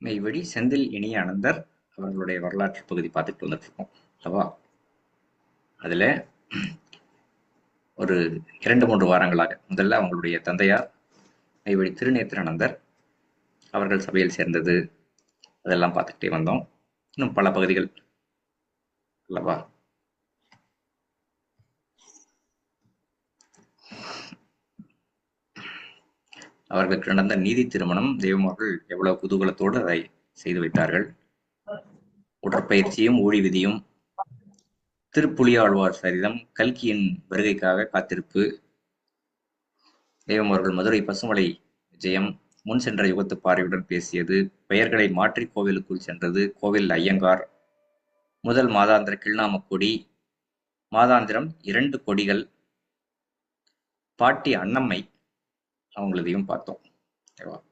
மெய்வழி செந்தில் இனிய அனந்தர் அவர்களுடைய வரலாற்று பகுதி பார்த்துட்டு வந்துட்டு இருக்கோம் அல்லவா? அதுல ஒரு இரண்டு மூன்று வாரங்களாக முதல்ல அவங்களுடைய தந்தையார் மெய்வழி திருநேத்திரானந்தர் அவர்கள் சபையில் சேர்ந்தது. அதெல்லாம் பார்த்துக்கிட்டே வந்தோம். இன்னும் பல பகுதிகள். அல்லவா? அவர்களுக்கு நடந்த நீதி திருமணம் தெய்வம் அவர்கள் எவ்வளவு குதூகலத்தோடு அதை செய்து வைத்தார்கள். உடற்பயிற்சியும் ஊழி விதியும் திருப்புலியாழ்வார் சரிதம் கல்கியின் வருகைக்காக காத்திருப்பு தெய்வம் அவர்கள் மதுரை பசுமலை விஜயம் முன் சென்ற யுகத்து பாறையுடன் பேசியது பெயர்களை மாற்றி கோவிலுக்குள் சென்றது கோவில் ஐயங்கார் முதல் மாதாந்திர கிள்நாம கொடி மாதாந்திரம் இரண்டு கொடிகள் பாட்டி அன்னம்மை அவங்களதையும் பார்த்தோம். ஓகேவா?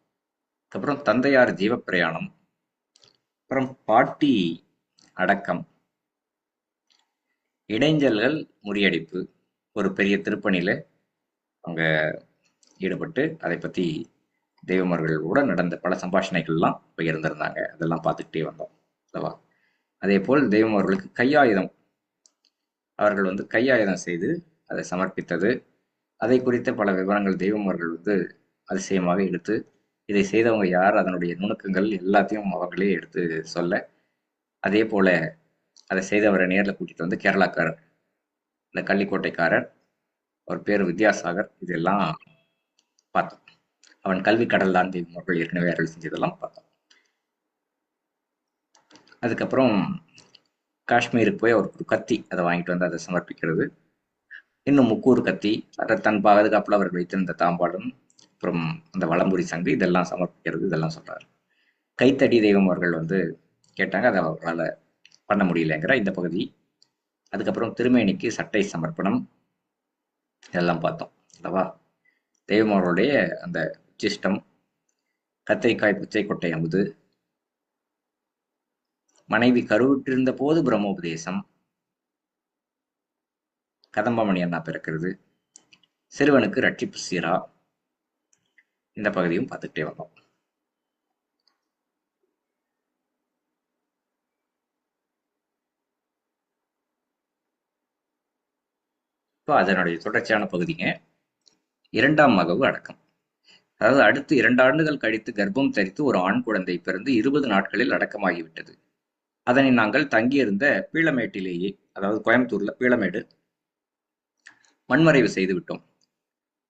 அதுக்கப்புறம் தந்தையார் ஜீவப்பிரயாணம். அப்புறம் பாட்டி அடக்கம். இடைஞ்சல்கள் முறியடிப்பு. ஒரு பெரிய திருப்பணியில் அவங்க ஈடுபட்டு அதை பத்தி தெய்வமர்களோட நடந்த பல சம்பாஷணைகள்லாம் பகிர்ந்திருந்தாங்க அதெல்லாம் பார்த்துக்கிட்டே வந்தோம். அல்லவா? அதே போல் தெய்வம் அவர்களுக்கு கையாயுதம். அவர்கள் வந்து கையாயுதம் செய்து அதை சமர்ப்பித்தது. அதை குறித்த பல விவரங்கள் தெய்வம் அவர்கள் வந்து அதிசயமாக எடுத்து இதை செய்தவங்க யார் அதனுடைய நுணுக்கங்கள் எல்லாத்தையும் அவர்களே எடுத்து சொல்ல அதே போல அதை செய்தவரை நேரில் கூட்டிட்டு வந்து கேரளாக்காரர் இந்த கள்ளிக்கோட்டைக்காரர் அவர் பேர் வித்யாசாகர் இதெல்லாம் பார்த்தோம். அவன் கல்வி கடல் தான் தெய்வம் அவர்கள் ஏற்கனவே அருள் செஞ்சதெல்லாம் பார்த்தோம். அதுக்கப்புறம் காஷ்மீருக்கு போய் அவருக்கு ஒரு கத்தி அதை வாங்கிட்டு வந்து அதை சமர்ப்பிக்கிறது. இன்னும் முக்கூர் கத்தி அதை தன் பாதுகாப்பில் அவர் வைத்திருந்த தாம்பாடும் அப்புறம் அந்த வளம்புரி சங்கு இதெல்லாம் சமர்ப்பிக்கிறது இதெல்லாம் சொல்றாரு. கைத்தடி தெய்வம் அவர்கள் வந்து கேட்டாங்க அதை அவரால் பண்ண முடியலங்கிற இந்த பகுதி. அதுக்கப்புறம் திருமேனிக்கு சட்டை சமர்ப்பணம் இதெல்லாம் பார்த்தோம் அல்லவா? தெய்வம் அவர்களுடைய அந்த உச்சிஷ்டம் கத்திரிக்காய் பிச்சை கொட்டை அமுது. மனைவி கருவிட்டிருந்த போது பிரம்மோபதேசம் கதம்பமணி அண்ணா பிறக்கிறது. சிறுவனுக்கு ரட்சிப்பு சீரா. இந்த பகுதியும் பார்த்துக்கிட்டே வந்தோம். இப்போ அதனுடைய தொடர்ச்சியான பகுதிங்க. இரண்டாம் மகவு அடக்கம். அதாவது அடுத்து இரண்டு ஆண்டுகள் கழித்து கர்ப்பம் தரித்து ஒரு ஆண் குழந்தை பிறந்து இருபது நாட்களில் அடக்கமாகிவிட்டது. அதனை நாங்கள் தங்கியிருந்த பீளமேட்டிலேயே அதாவது கோயம்புத்தூர்ல பீளமேடு மண்மறைவு செய்துவிட்டோம்.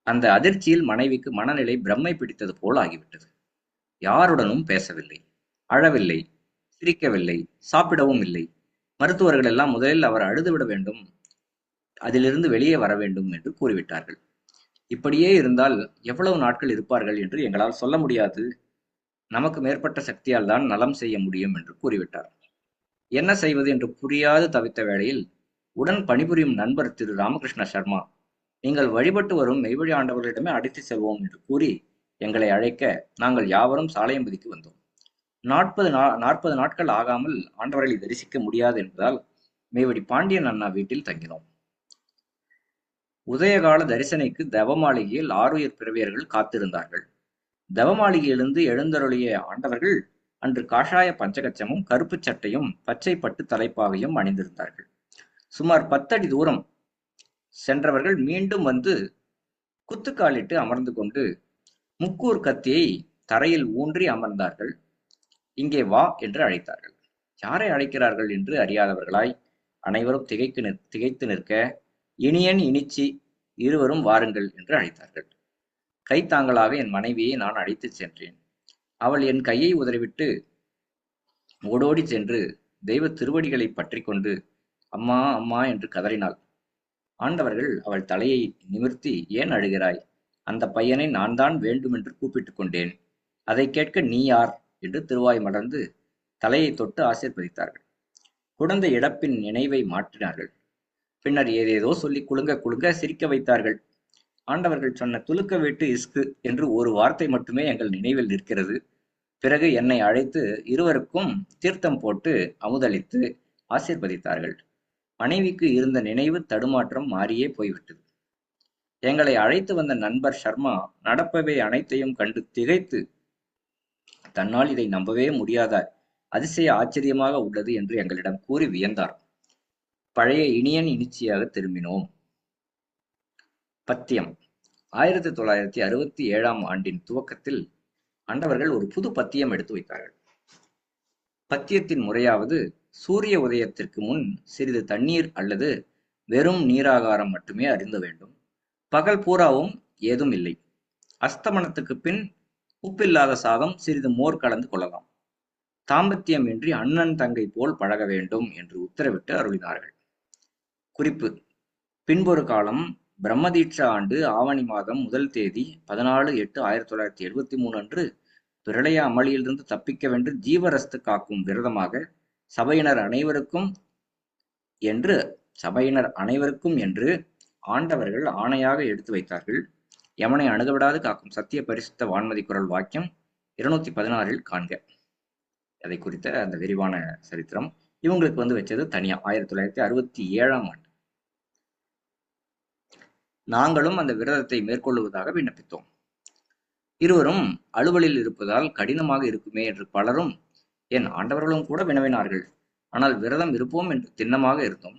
அந்த அதிர்ச்சியில் மனைவிக்கு மனநிலை பிரம்மை பிடித்தது போல் ஆகிவிட்டது. யாருடனும் பேசவில்லை அழவில்லை சிரிக்கவில்லை சாப்பிடவும் இல்லை. மருத்துவர்கள் எல்லாம் முதலில் அவர் அழுதுவிட வேண்டும் அதிலிருந்து வெளியே வர வேண்டும் என்று கூறிவிட்டார்கள். இப்படியே இருந்தால் எவ்வளவு நாட்கள் இருப்பார்கள் என்று எங்களால் சொல்ல முடியாது. நமக்கு மேற்பட்ட சக்தியால் தான் நலம் செய்ய முடியும் என்று கூறிவிட்டார். என்ன செய்வது என்று புரியாது தவித்த வேளையில் உடன் பணிபுரியும் நண்பர் திரு ராமகிருஷ்ண சர்மா நீங்கள் வழிபட்டு வரும் மெய்வழி ஆண்டவர்களிடமே அழைத்து செல்வோம் என்று கூறி எங்களை அழைக்க நாங்கள் யாவரும் சாலையம்பதிக்கு வந்தோம். நாற்பது நா நாற்பது நாட்கள் ஆகாமல் ஆண்டவர்களை தரிசிக்க முடியாது என்பதால் மேவடி பாண்டியன் அண்ணா வீட்டில் தங்கினோம். உதயகால தரிசனைக்கு தவமாளிகையில் ஆறுயிர் பிறவியர்கள் காத்திருந்தார்கள். தவமாளிகையிலிருந்து எழுந்தருளிய ஆண்டவர்கள் அன்று காஷாய பஞ்சகச்சமும் கருப்பு சட்டையும் பச்சை பட்டு தலைப்பாகையும் அணிந்திருந்தார்கள். சுமார் பத்தடி தூரம் சென்றவர்கள் மீண்டும் வந்து குத்துக்காலிட்டு அமர்ந்து கொண்டு முக்கூர் கத்தியை தரையில் ஊன்றி அமர்ந்தார்கள். இங்கே வா என்று அழைத்தார்கள். யாரை அழைக்கிறார்கள்? என்று அறியாதவர்களாய் அனைவரும் திகைக்கு நிற் திகைத்து நிற்க இனியன் இனிச்சி இருவரும் வாருங்கள் என்று அழைத்தார்கள். கைத்தாங்களாக என் மனைவியை நான் அழைத்துச் சென்றேன். அவள் என் கையை உதறிவிட்டு ஓடோடி சென்று தெய்வ திருவடிகளை பற்றி கொண்டு அம்மா அம்மா என்று கதறினாள். ஆண்டவர்கள் அவள் தலையை நிமிர்த்தி ஏன் அழுகிறாய்? அந்த பையனை நான் தான் வேண்டும் என்று கூப்பிட்டுக் கொண்டேன். அதை கேட்க நீ யார்? என்று திருவாய் மலர்ந்து தலையை தொட்டு ஆசீர்வதித்தார்கள். குழந்தை இழப்பின் நினைவை மாற்றினார்கள். பின்னர் ஏதேதோ சொல்லி குலுங்க குலுங்க சிரிக்க வைத்தார்கள். ஆண்டவர்கள் சொன்ன துலுக்க வீட்டு இஸ்கு என்று ஒரு வார்த்தை மட்டுமே எங்கள் நினைவில் நிற்கிறது. பிறகு என்னை அழைத்து இருவருக்கும் தீர்த்தம் போட்டு அமுதளித்து ஆசீர்வதித்தார்கள். மனைவிக்கு இருந்த நினைவு தடுமாற்றம் மாறியே போய்விட்டது. எங்களை அழைத்து வந்த நண்பர் சர்மா நடப்பவை அனைத்தையும் கண்டு திகைத்து தன்னால் இதை நம்பவே முடியாத அதிசய ஆச்சரியமாக உள்ளது என்று எங்களிடம் கூறி வியந்தார். பழைய இனியன் இனிச்சியாக திரும்பினோம். பத்தியம். ஆயிரத்தி தொள்ளாயிரத்தி அறுபத்தி ஏழாம் ஆண்டின் துவக்கத்தில் அண்டவர்கள் ஒரு புது பத்தியம் எடுத்து வைத்தார்கள். பத்தியத்தின் முறையாவது சூரிய உதயத்திற்கு முன் சிறிது தண்ணீர் அல்லது வெறும் நீராகாரம் மட்டுமே அருந்த வேண்டும். பகல் பூராவும் ஏதும் இல்லை. அஸ்தமனத்துக்கு பின் உப்பில்லாத சாதம் சிறிது மோர் கலந்து கொள்ளலாம். தாம்பத்தியம் இன்றி அண்ணன் தங்கை போல் பழக வேண்டும் என்று உத்தரவிட்டு அருளினார்கள். குறிப்பு பின்பொரு காலம் பிரம்மதீட்சா ஆண்டு ஆவணி மாதம் முதல் தேதி பதினாலு எட்டு ஆயிரத்தி தொள்ளாயிரத்தி எழுபத்தி மூணு அன்று பிரளய அமளியிலிருந்து தப்பிக்கவென்று ஜீவரஸ்து காக்கும் விரதமாக சபையினர் அனைவருக்கும் என்று சபையினர் அனைவருக்கும் என்று ஆண்டவர்கள் ஆணையாக எடுத்து வைத்தார்கள். யமனை அணுகவிடாது காக்கும் சத்திய பரிசுத்த வான்மதி குரல் வாக்கியம் இருநூத்தி பதினாறில் காண்க. அதை குறித்த அந்த விரிவான சரித்திரம் இவங்களுக்கு வந்து வச்சது தனியா. ஆயிரத்தி தொள்ளாயிரத்தி அறுபத்தி ஏழாம் ஆண்டு. நாங்களும் அந்த விரதத்தை மேற்கொள்ளுவதாக விண்ணப்பித்தோம். இருவரும் அலுவலில் இருப்பதால் கடினமாக இருக்குமே என்று பலரும் என் ஆண்டவர்களும் கூட வினவினார்கள். ஆனால் விரதம் இருப்போம் என்று திண்ணமாக இருந்தோம்.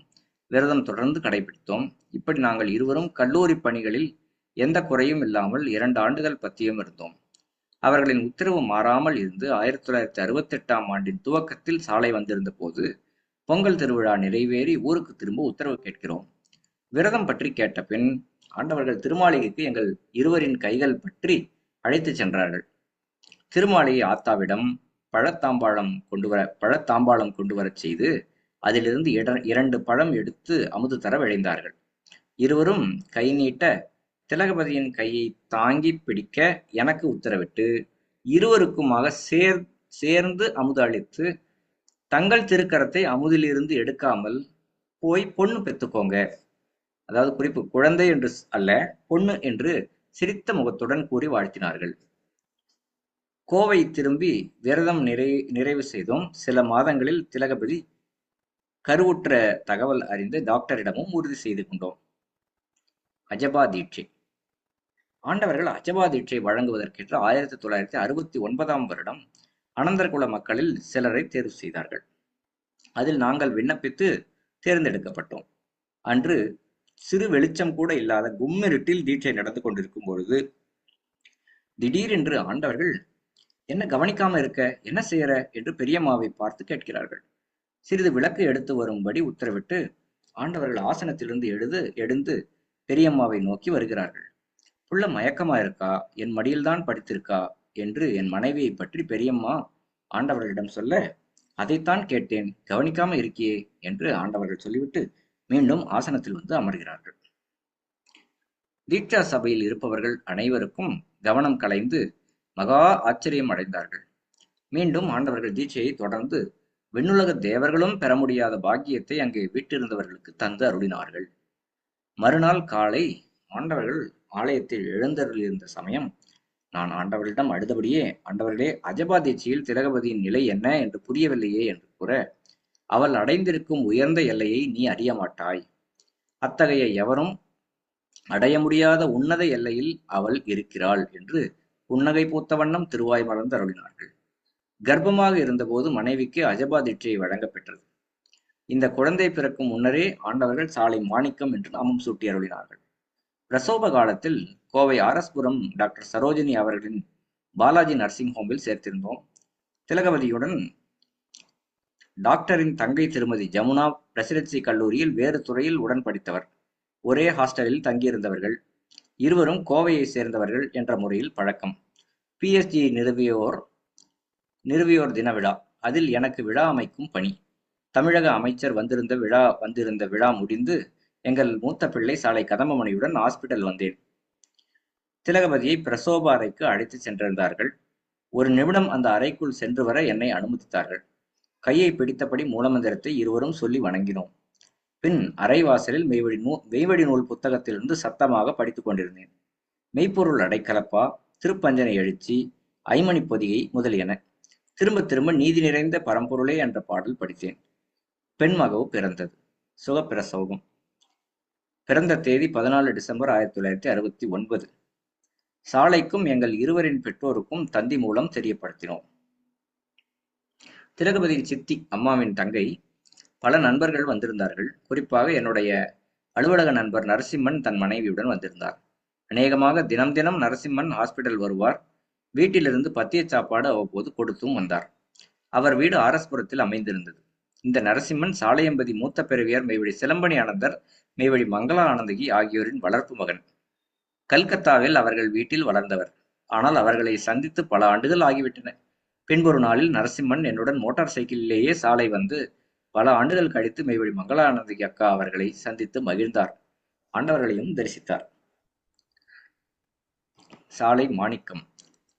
விரதம் தொடர்ந்து கடைபிடித்தோம். இப்படி நாங்கள் இருவரும் கல்லூரி பணிகளில் எந்த குறையும் இல்லாமல் இரண்டு ஆண்டுகள் பத்தியம் இருந்தோம். அவர்களின் உத்தரவு மாறாமல் இருந்து ஆயிரத்தி தொள்ளாயிரத்தி அறுபத்தி எட்டாம் ஆண்டின் துவக்கத்தில் சாலை வந்திருந்த போது பொங்கல் திருவிழா நிறைவேறி ஊருக்கு திரும்ப உத்தரவு கேட்கிறோம். விரதம் பற்றி கேட்ட பின் ஆண்டவர்கள் திருமாளிகைக்கு எங்கள் இருவரின் கைகள் பற்றி அழைத்துச் சென்றார்கள். திருமாளிகை ஆத்தாவிடம் பழத்தாம்பாளம் கொண்டு வர பழத்தாம்பாளம் கொண்டு வரச் செய்து அதிலிருந்து இட- இரண்டு பழம் எடுத்து அமுது தர விழைந்தார்கள். இருவரும் கை நீட்ட திலகபதியின் கையை தாங்கி பிடிக்க எனக்கு உத்தரவிட்டு இருவருக்குமாக சேர் சேர்ந்து அமுது அளித்து தங்கள் திருக்கரத்தை அமுதிலிருந்து எடுக்காமல் போய் பொண்ணு பெற்றுக்கோங்க. அதாவது குறிப்பு குழந்தை என்று அல்ல பொண்ணு என்று சிரித்த முகத்துடன் கூறி வாழ்த்தினார்கள். கோவை திரும்பி விரதம் நிறை நிறைவு செய்தோம். சில மாதங்களில் திலகபதி கருவுற்ற தகவல் அறிந்து டாக்டரிடமும் உறுதி செய்து கொண்டோம். அஜபா தீட்சை. ஆண்டவர்கள் அஜபா தீட்சை வழங்குவதற்கென்று ஆயிரத்தி தொள்ளாயிரத்தி அறுபத்தி ஒன்பதாம் வருடம் அனந்தர்குல மக்களில் சிலரை தேர்வு செய்தார்கள். அதில் நாங்கள் விண்ணப்பித்து தேர்ந்தெடுக்கப்பட்டோம். அன்று சிறு வெளிச்சம் கூட இல்லாத கும்மிருட்டில் தீட்சை நடந்து கொண்டிருக்கும் பொழுது திடீரென்று ஆண்டவர்கள் என்ன கவனிக்காம இருக்க என்ன செய்யற என்று பெரியம்மாவை பார்த்து கேட்கிறார்கள். சிறிது விளக்கு எடுத்து வரும்படி உத்தரவிட்டு ஆண்டவர்கள் ஆசனத்திலிருந்து எழுது எழுந்து பெரியம்மாவை நோக்கி வருகிறார்கள். புள்ள மயக்கமா இருக்கா? என் மடியில்தான் படித்திருக்கா? என்று என் மனைவியை பற்றி பெரியம்மா ஆண்டவர்களிடம் சொல்ல அதைத்தான் கேட்டேன். கவனிக்காம இருக்கியே? என்று ஆண்டவர்கள் சொல்லிவிட்டு மீண்டும் ஆசனத்தில் வந்து அமர்கிறார்கள். தீட்சா சபையில் இருப்பவர்கள் அனைவருக்கும் கவனம் கலைந்து மகா ஆச்சரியம் அடைந்தார்கள் மீண்டும் ஆண்டவர்கள் தீட்சையை தொடர்ந்து விண்ணுலக தேவர்களும் பெற முடியாத பாக்கியத்தை அங்கே வீட்டிருந்தவர்களுக்கு தந்து அருளினார்கள். மறுநாள் காலை ஆண்டவர்கள் ஆலயத்தில் எழுந்தருளிருந்த சமயம் நான் ஆண்டவர்களிடம் அழுதபடியே ஆண்டவர்களே அஜபா தீட்சையில் திலகபதியின் நிலை என்ன என்று புரியவில்லையே என்று கூற அவள் அடைந்திருக்கும் உயர்ந்த எல்லையை நீ அறிய மாட்டாய். அத்தகைய எவரும் அடைய முடியாத உன்னத எல்லையில் அவள் இருக்கிறாள் என்று புன்னகை பூத்த வண்ணம் திருவாய் மலர்ந்து அருளினார்கள். கர்ப்பமாக இருந்தபோது மனைவிக்கு அஜபா தீட்சை வழங்கப்பெற்றது இந்த குழந்தை பிறக்கும் முன்னரே ஆண்டவர்கள் சாலை மாணிக்கம் என்று நாமம் சூட்டி அருளினார்கள். பிரசோப காலத்தில் கோவை ஆரஸ்புரம் டாக்டர் சரோஜினி அவர்களின் பாலாஜி நர்சிங் ஹோமில் சேர்த்திருந்தோம். திலகவதியுடன் டாக்டரின் தங்கை திருமதி ஜமுனா பிரசிடென்சி கல்லூரியில் வேறு துறையில் உடன் படித்தவர். ஒரே ஹாஸ்டலில் தங்கியிருந்தவர்கள். இருவரும் கோவையை சேர்ந்தவர்கள் என்ற முறையில் பழக்கம். பிஎஸ்ஜி நிறுவியோர் நிறுவியோர் தின விழா. அதில் எனக்கு விழா அமைக்கும் பணி. தமிழக அமைச்சர் வந்திருந்த விழா வந்திருந்த விழா முடிந்து எங்கள் மூத்த பிள்ளை சாலை கதம்பமணியுடன் ஹாஸ்பிட்டல் வந்தேன். திலகபதியை பிரசோப அறைக்கு அழைத்து சென்றிருந்தார்கள். ஒரு நிமிடம் அந்த அறைக்குள் சென்று வர என்னை அனுமதித்தார்கள். கையை பிடித்தபடி மூலமந்திரத்தை இருவரும் சொல்லி வணங்கினோம். பின் அரைவாசலில் மெய்வழி நூ மெய்வழி நூல் புத்தகத்திலிருந்து சத்தமாக படித்துக் கொண்டிருந்தேன். மெய்ப்பொருள் அடைக்கலப்பா திருப்பஞ்சனை எழுச்சி ஐமணி பொதிகை முதலியன. திரும்ப திரும்ப நீதி நிறைந்த பரம்பொருளே என்ற பாடல் படித்தேன். பெண்மகவு பிறந்தது. சுகப்பிரசோகம் பிறந்த தேதி பதினாலு டிசம்பர் ஆயிரத்தி தொள்ளாயிரத்தி அறுபத்தி ஒன்பது. சாலைக்கும் எங்கள் இருவரின் பெற்றோருக்கும் தந்தி மூலம் தெரியப்படுத்தினோம். திலகபதியின் சித்தி அம்மாவின் தங்கை பல நண்பர்கள் வந்திருந்தார்கள். குறிப்பாக என்னுடைய அலுவலக நண்பர் நரசிம்மன் தன் மனைவியுடன் வந்திருந்தார். அநேகமாக தினம் தினம் நரசிம்மன் ஹாஸ்பிட்டல் வருவார். வீட்டிலிருந்து பத்திய சாப்பாடு அவ்வப்போது கொடுத்தும் வந்தார். அவர் வீடு ஆரஸ்புரத்தில் அமைந்திருந்தது. இந்த நரசிம்மன் சாலையம்பதி மூத்த பிறவியார் மெய்வழி சிலம்பணி ஆனந்தர் மெய்வழி மங்களா ஆனந்தகி ஆகியோரின் வளர்ப்பு மகன். கல்கத்தாவில் அவர்கள் வீட்டில் வளர்ந்தவர். ஆனால் அவர்களை சந்தித்து பல ஆண்டுகள் ஆகிவிட்டன. பின்பொரு நாளில் நரசிம்மன் என்னுடன் மோட்டார் சைக்கிளிலேயே சாலை வந்து பல ஆண்டுகள் கழித்து மெய்வழி மங்களானந்தி அக்கா அவர்களை சந்தித்து மகிழ்ந்தார். ஆண்டவர்களையும் தரிசித்தார். சாலை மாணிக்கம்.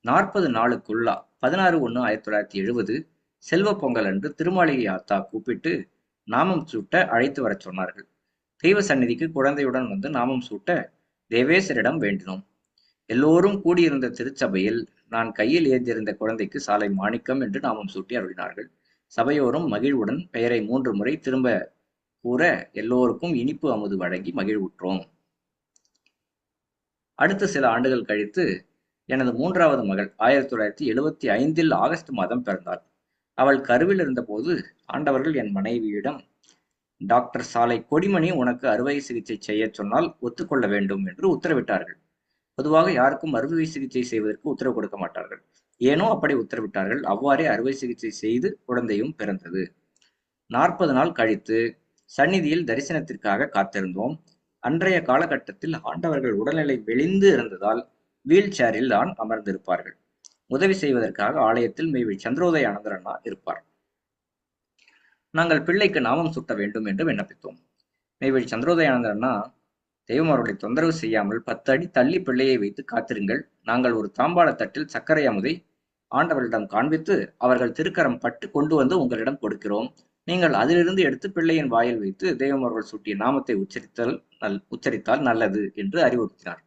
நாற்பது நாளுக்குள்ளா பதினாறு ஒன்று ஆயிரத்தி தொள்ளாயிரத்தி எழுபது செல்வ பொங்கல் அன்று திருமாளிகை ஆத்தா கூப்பிட்டு நாமம் சூட்ட அழைத்து வரச் சொன்னார்கள். தெய்வ சந்நிதிக்கு குழந்தையுடன் வந்து நாமம் சூட்ட தேவேசரிடம் வேண்டினோம். எல்லோரும் கூடியிருந்த திருச்சபையில் நான் கையில் ஏந்திருந்த குழந்தைக்கு சாலை மாணிக்கம் என்று நாமம் சூட்டி அருளினார்கள். சபையோரும் மகிழ்வுடன் பெயரை மூன்று முறை திரும்ப கூற எல்லோருக்கும் இனிப்பு அமுது வழங்கி மகிழ்வுற்றோம். அடுத்த சில ஆண்டுகள் கழித்து எனது மூன்றாவது மகள் ஆயிரத்தி தொள்ளாயிரத்தி எழுபத்தி ஐந்தில் ஆகஸ்ட் மாதம் பிறந்தாள். அவள் கருவில் இருந்தபோது ஆண்டவர்கள் என் மனைவியிடம் டாக்டர் சாலை கொடிமணி உனக்கு அறுவை சிகிச்சை செய்ய சொன்னால் ஒத்துக்கொள்ள வேண்டும் என்று உத்தரவிட்டார்கள். பொதுவாக யாருக்கும் அறுவை சிகிச்சை செய்வதற்கு உத்தரவு கொடுக்க மாட்டார்கள். ஏனோ அப்படி உத்தரவிட்டார்கள். அவ்வாறே அறுவை சிகிச்சை செய்து குழந்தையும் பிறந்தது. நாற்பது நாள் கழித்து சந்நிதியில் தரிசனத்திற்காக காத்திருந்தோம். அன்றைய காலகட்டத்தில் ஆண்டவர்கள் உடல்நிலை வெளிந்து இருந்ததால் வீல் சேரில் தான் அமர்ந்திருப்பார்கள். உதவி செய்வதற்காக ஆலயத்தில் மேவி சந்திரோதய அனந்தரண்ணா இருப்பார். நாங்கள் பிள்ளைக்கு நாமம் சுட்ட வேண்டும் என்று விண்ணப்பித்தோம். மெய்வழி சந்திரோதய ஆனந்தர் அண்ணா தெய்வம் அவர்களை தொந்தரவு செய்யாமல் பத்து அடி தள்ளி பிள்ளையை வைத்து காத்திருங்கள். நாங்கள் ஒரு தாம்பாள தட்டில் சர்க்கரை அமுதை ஆண்டவர்களிடம் காண்பித்து அவர்கள் திருக்கரம் பட்டு கொண்டு வந்து உங்களிடம் கொடுக்கிறோம். நீங்கள் அதிலிருந்து எடுத்து பிள்ளையின் வாயில் வைத்து தெய்வம் அவர்கள் சூட்டிய நாமத்தை உச்சரித்தல் நல் உச்சரித்தால் நல்லது என்று அறிவுறுத்தினார்.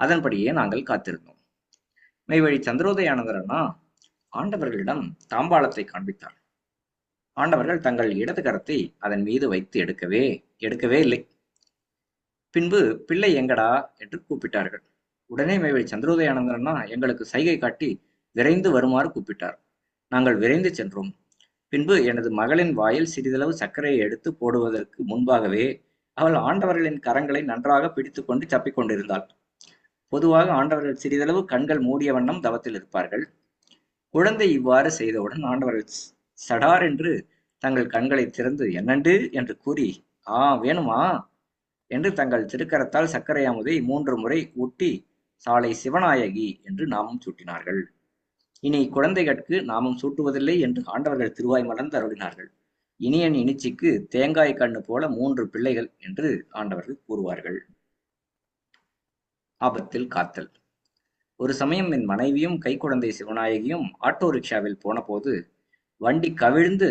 அதன்படியே நாங்கள் காத்திருந்தோம். மெய்வழி சந்திரோதயானந்தரனா ஆண்டவர்களிடம் தாம்பாளத்தை காண்பித்தார். ஆண்டவர்கள் தங்கள் இடது கரத்தை அதன் மீது வைத்து எடுக்கவே எடுக்கவே இல்லை. பின்பு பிள்ளை எங்கடா? என்று கூப்பிட்டார்கள். உடனே மெய்வழி சந்திரோதயானந்தரனா எங்களுக்கு சைகை காட்டி விரைந்து வருமாறு கூப்பிட்டார். நாங்கள் விரைந்து சென்றோம். பின்பு எனது மகளின் வாயில் சிறிதளவு சர்க்கரையை எடுத்து போடுவதற்கு முன்பாகவே அவள் ஆண்டவர்களின் கரங்களை நன்றாக பிடித்துக்கொண்டு சப்பிக் கொண்டிருந்தாள். பொதுவாக ஆண்டவர்கள் சிறிதளவு கண்கள் மூடிய வண்ணம் தவத்தில் இருப்பார்கள். குழந்தை இவ்வாறு செய்தவுடன் ஆண்டவர்கள் சடார் என்று தங்கள் கண்களை திறந்து என்னண்டு? என்று கூறி ஆ வேணுமா? என்று தங்கள் திருக்கரத்தால் சர்க்கரை அமுதை மூன்று முறை ஊட்டி சாலை சிவநாயகி என்று நாமம் சூட்டினார்கள். இனி குழந்தைகளுக்கு நாமும் சூட்டுவதில்லை என்று ஆண்டவர்கள் திருவாய் மலர்ந்து அருளினார்கள். இனியன் இனிச்சிக்கு தேங்காய் கண்ணு போல மூன்று பிள்ளைகள் என்று ஆண்டவர்கள் கூறுவார்கள். ஆபத்தில் காத்தல். ஒரு சமயம் என் மனைவியும் கைக்குழந்தை சிவநாயகியும் ஆட்டோ ரிக்ஷாவில் போனபோது வண்டி கவிழ்ந்து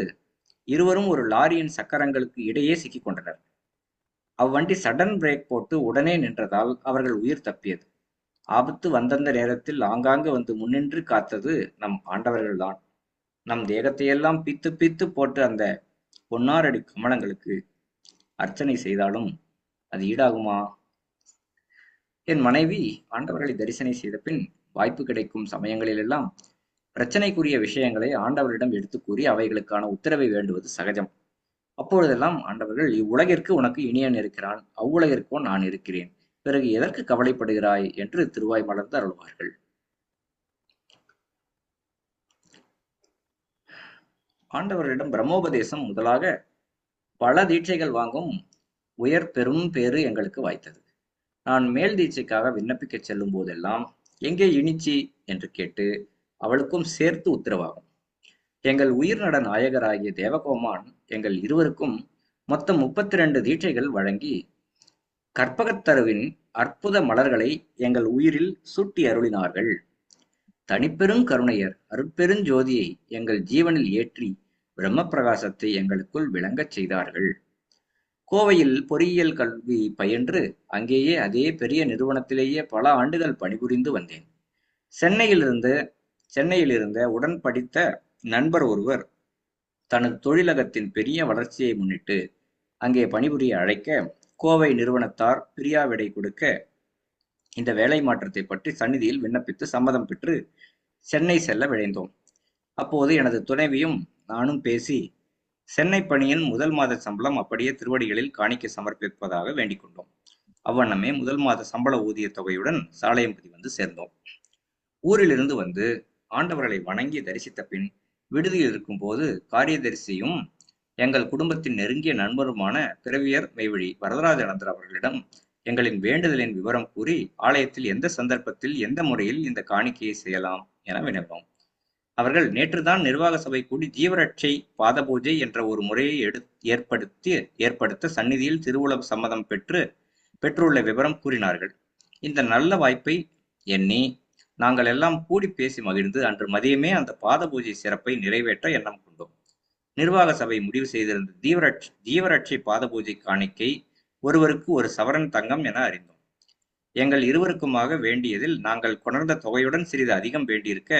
இருவரும் ஒரு லாரியின் சக்கரங்களுக்கு இடையே சிக்கிக் கொண்டனர். அவ்வண்டி சடன் பிரேக் போட்டு உடனே நின்றதால் அவர்கள் உயிர் தப்பியது. ஆபத்து வந்தந்த நேரத்தில் ஆங்காங்கு வந்து முன்னின்று காத்தது நம் ஆண்டவர்கள்தான் நம் தேகத்தையெல்லாம் பித்து பித்து போட்டு அந்த பொன்னாரடி கமலங்களுக்கு அர்ச்சனை செய்தாலும் அது ஈடாகுமா? என் மனைவி ஆண்டவர்களை தரிசனை செய்த பின் வாய்ப்பு கிடைக்கும் சமயங்களிலெல்லாம் பிரச்சனைக்குரிய விஷயங்களை ஆண்டவரிடம் எடுத்து கூறி அவைகளுக்கான உத்தரவை வேண்டுவது சகஜம். அப்பொழுதெல்லாம் ஆண்டவர்கள் இவ்வுலகிற்கு உனக்கு இனியன் இருக்கிறான் அவ்வுலகிற்கோ நான் இருக்கிறேன். பிறகு எதற்கு கவலைப்படுகிறாய் என்று திருவாய் மலர்ந்து அருள்வார்கள். ஆண்டவர்களிடம் பிரம்மோபதேசம் முதலாக பல தீட்சைகள் வாங்கும் உயர் பெரும் பேறு எங்களுக்கு வாய்த்தது. நான் மேல் தீட்சைக்காக விண்ணப்பிக்க செல்லும் போதெல்லாம் எங்கே இனிச்சி என்று கேட்டு அவளுக்கும் சேர்த்து உத்தரவாகும். எங்கள் உயிர்நட நாயகராகிய தேவகோமான் எங்கள் இருவருக்கும் மொத்தம் முப்பத்தி ரெண்டு தீட்சைகள் வழங்கி கற்பகத்தருவின் அற்புத மலர்களை எங்கள் உயிரில் சூட்டி அருளினார்கள். தனிப்பெரும் கருணையர் அருட்பெருஞ்சோதியை எங்கள் ஜீவனில் ஏற்றி பிரம்ம பிரகாசத்தை எங்களுக்குள் விளங்கச் செய்தார்கள். கோவையில் பொறியியல் கல்வி பயின்று அங்கேயே அதே பெரிய நிறுவனத்திலேயே பல ஆண்டுகள் பணிபுரிந்து வந்தேன். சென்னையிலிருந்து சென்னையில் இருந்த உடன் படித்த நண்பர் ஒருவர் தனது தொழிலகத்தின் பெரிய வளர்ச்சியை முன்னிட்டு அங்கே பணிபுரிய அழைக்க கோவை நிறுவனத்தார் பிரியாவிடை கொடுக்க இந்த வேலை மாற்றத்தை பற்றி சந்நிதியில் விண்ணப்பித்து சம்மதம் பெற்று சென்னை செல்ல விழைந்தோம். அப்போது எனது துணைவியும் நானும் பேசி சென்னை பணியின் முதல் மாத சம்பளம் அப்படியே திருவடிகளில் காணிக்க சமர்ப்பிப்பதாக வேண்டிக் கொண்டோம். அவ்வண்ணமே முதல் மாத சம்பள ஊதிய தொகையுடன் சாலையம்பதி வந்து சேர்ந்தோம். ஊரிலிருந்து வந்து ஆண்டவர்களை வணங்கி தரிசித்த பின் விடுதியில் இருக்கும்போது காரியதரிசியும் எங்கள் குடும்பத்தின் நெருங்கிய நண்பருமான பிறவியர் மெய்வழி வரதராஜனந்தர் அவர்களிடம் எங்களின் வேண்டுதலின் விவரம் கூறி ஆலயத்தில் எந்த சந்தர்ப்பத்தில் எந்த முறையில் இந்த காணிக்கையை செய்யலாம் என வினவினோம். அவர்கள் நேற்றுதான் நிர்வாக சபை கூடி ஜீவரட்சை பாத பூஜை என்ற ஒரு முறையை எடு ஏற்படுத்தி ஏற்படுத்த சந்நிதியில் திருவுளம் சம்மதம் பெற்று பெற்றுள்ள விவரம் கூறினார்கள். இந்த நல்ல வாய்ப்பை எண்ணி நாங்கள் எல்லாம் கூடி பேசி மகிழ்ந்து அன்று மதியமே அந்த பாத பூஜை சிறப்பை நிறைவேற்ற எண்ணம் கொண்டோம். நிர்வாக சபை முடிவு செய்திருந்த ஜீவரட்ச தீவரட்சை பாத பூஜை காணிக்கை ஒருவருக்கு ஒரு சவரன் தங்கம் என அறிந்தோம். எங்கள் இருவருக்குமாக வேண்டியதில் நாங்கள் கொணர்ந்த தொகையுடன் சிறிது அதிகம் வேண்டியிருக்க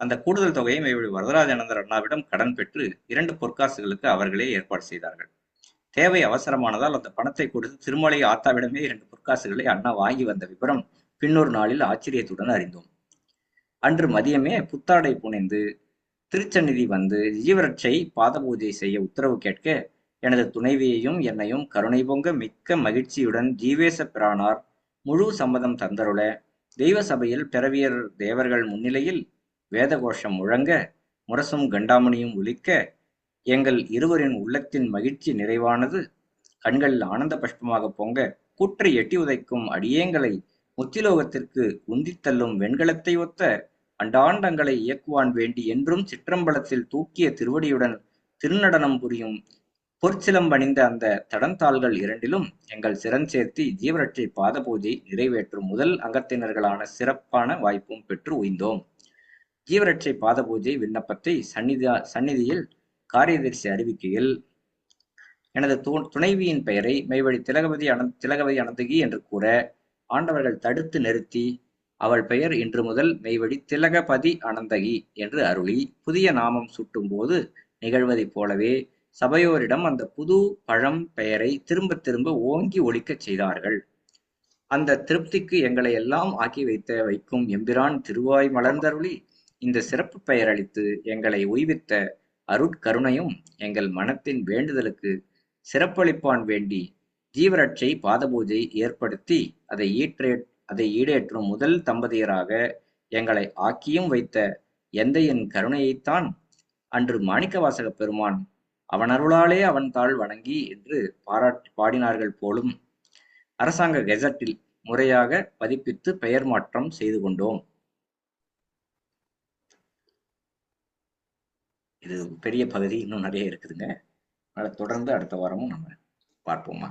அந்த கூடுதல் தொகையை மேவழி வரதராஜானந்தர் அண்ணாவிடம் கடன் பெற்று இரண்டு பொற்காசுகளுக்கு அவர்களே ஏற்பாடு செய்தார்கள். தேவை அவசரமானதால் அந்த பணத்தை கொடுத்து திருமலை ஆத்தாவிடமே இரண்டு பொற்காசுகளை அண்ணா வாங்கி வந்த விபரம் பின்னொரு நாளில் ஆச்சரியத்துடன் அறிந்தோம். அன்று மதியமே புத்தாடை புனைந்து திருச்சந்நிதி வந்து ஜீவரட்சை பாத பூஜை செய்ய உத்தரவு கேட்க எனது துணைவியையும் என்னையும் கருணை பொங்க மிக்க மகிழ்ச்சியுடன் ஜீவேச பிரானார் முழு சம்மதம் தந்தருள. தெய்வ சபையில் பிறவியர் தேவர்கள் முன்னிலையில் வேதகோஷம் முழங்க முரசும் கண்டாமணியும் ஒலிக்க எங்கள் இருவரின் உள்ளத்தின் மகிழ்ச்சி நிறைவானது. கண்களில் ஆனந்த பஷ்பமாக பொங்க கூற்றை எட்டி உதைக்கும் அடியேங்களை முத்திலோகத்திற்கு உந்தித்தள்ளும் வெண்கலத்தை ஒத்த அண்டாண்டங்களை இயக்குவான் வேண்டி என்றும் சிற்றம்பலத்தில் தூக்கிய திருவடியுடன் திருநடனம் புரியும் பொற்சிலம்பணிந்த அந்த தடந்தாள்கள் இரண்டிலும் எங்கள் சிறஞ்சேர்த்தி ஜீவரட்சை பாத பூஜை நிறைவேற்றும் முதல் அங்கத்தினர்களான சிறப்பான வாய்ப்பும் பெற்று உய்ந்தோம். ஜீவரட்சை பாத பூஜை விண்ணப்பத்தை சந்நிதா சந்நிதியில் காரியதரிசி அறிவிக்கையில் எனது து துணைவியின் பெயரை மெய்வழி திலகவதி அனந்த் திலகவதி அனந்தகி என்று கூற ஆண்டவர்கள் தடுத்து நிறுத்தி அவள் பெயர் இன்று முதல் மெய்வழி திலகபதி அனந்தகி என்று அருளி புதிய நாமம் சூட்டும் போது நிகழ்வதைப் போலவே சபையோரிடம் அந்த புது பழம் பெயரை திரும்ப திரும்ப ஓங்கி ஒழிக்கச் செய்தார்கள். அந்த திருப்திக்கு எங்களை எல்லாம் ஆக்கி வைத்த வைக்கும் எம்பிரான் திருவாய் மலர்ந்தருளி இந்த சிறப்பு பெயர் அளித்து எங்களை உய்வித்த அருட்கருணையும் எங்கள் மனத்தின் வேண்டுதலுக்கு சிறப்பளிப்பான் வேண்டி ஜீவரட்சை பாதபூஜை ஏற்படுத்தி அதை ஈற்றே அதை ஈடேற்றும் முதல் தம்பதியராக எங்களை ஆக்கியும் வைத்த எந்தையின் கருணையைத்தான் அன்று மாணிக்கவாசக பெருமான் அவன் அருளாலே அவன் தாள் வணங்கி என்று பாராட்டி பாடினார்கள் போலும் அரசாங்க கெசட்டில் முறையாக பதிப்பித்து பெயர் மாற்றம் செய்து கொண்டோம். இது பெரிய பகுதி இன்னும் நிறைய இருக்குதுங்க. அதனால் தொடர்ந்து அடுத்த வாரமும் நம்ம பார்ப்போமா?